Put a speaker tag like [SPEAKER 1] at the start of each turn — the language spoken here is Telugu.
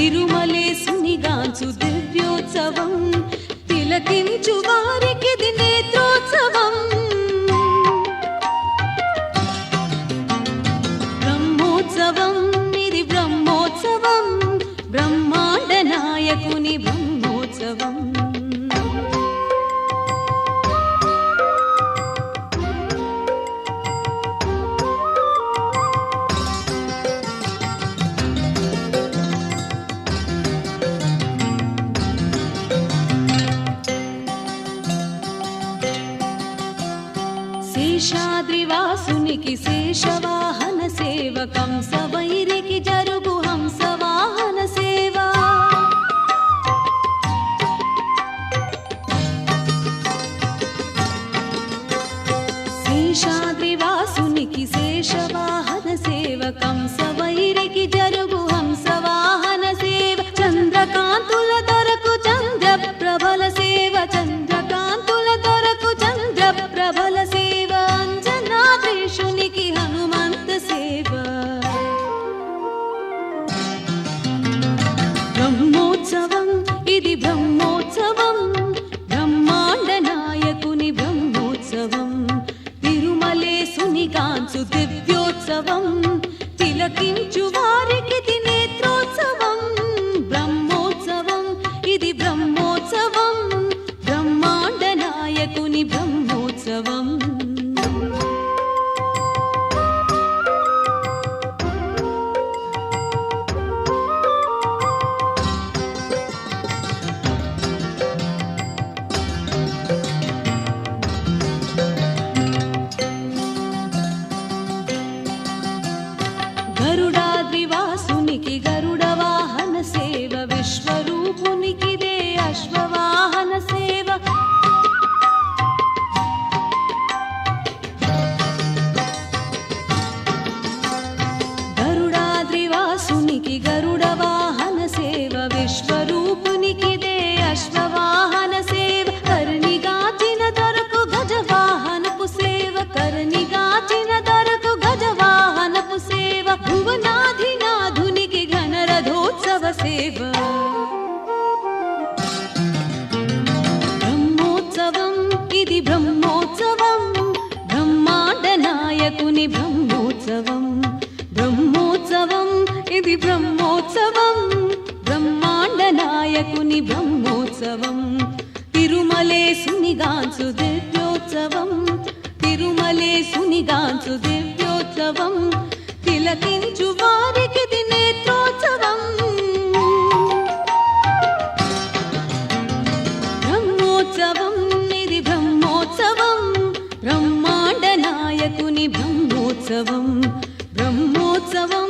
[SPEAKER 1] తిరుమలేసుని గాంచు దివ్యోత్సవం తిలకించు వారికి దినే शेषाद्रिवासुनि शेषवाहन सेवकं सवैरिकि जरुगु हंस वाहन सेवा। शेषाद्रिवासुनि పురుషునికి హనుమంత సేవ. బ్రహ్మోత్సవం ఇది బ్రహ్మోత్సవం. బ్రహ్మాండ నాయకుని బ్రహ్మోత్సవం. తిరుమలేసుని కాంచు దివ్యోత్సవం. తిలకించు వారికి బ్రహ్మోత్సవం బ్రహ్మాండ నాయకుని బ్రహ్మోత్సవం. బ్రహ్మోత్సవం ఇది బ్రహ్మోత్సవం బ్రహ్మాండ నాయకుని బ్రహ్మోత్సవం. తిరుమలేసుని గాంచు దివ్యోత్సవం తిరుమలేసుని గాంచు దివ్యోత్సవం. తిలకించువా బ్రహ్మోత్సవం బ్రహ్మోత్సవం